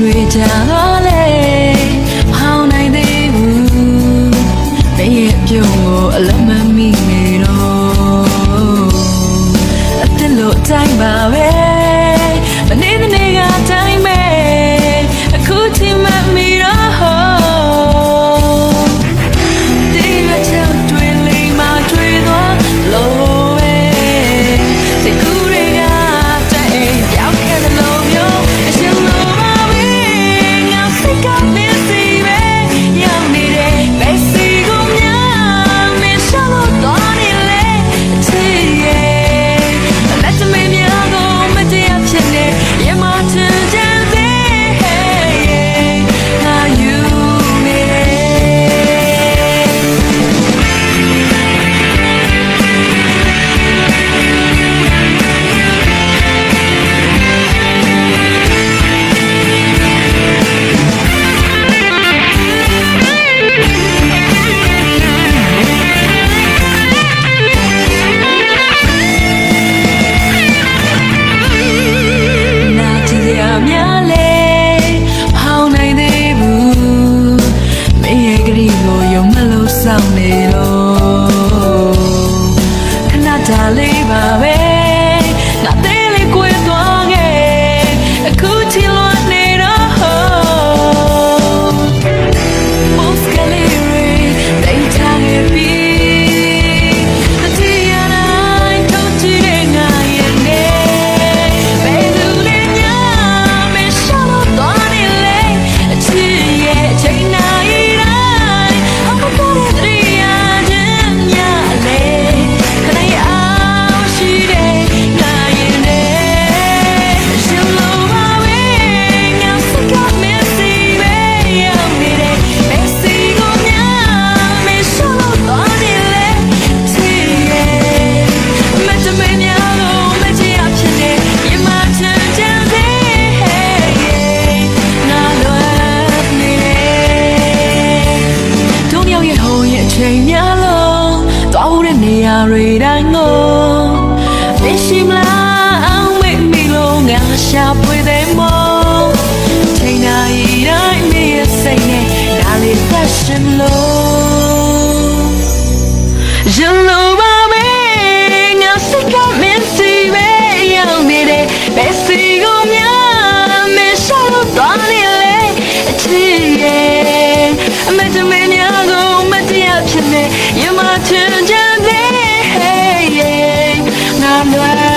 တွေကြာတော့လဲ ရာတွေတိုင်းကိုမရှိမလားအောင်မေ့မိလို့ငါရှာပွေတယ်မောချိန်နာရီတိုင်းမေ့ရစိတ်နဲ့ဒါလေးသက်ရှင်လို့ You know baby ငါစိတ်ကမင်းစီပဲရောက်နေတယ်ဘယ်စီကိုများမရှာလို့သွားနေလေအချစ်ရဲ့အမတ်တမင်းများကိုမတရားဖြစ်နေ You my turn Manuel.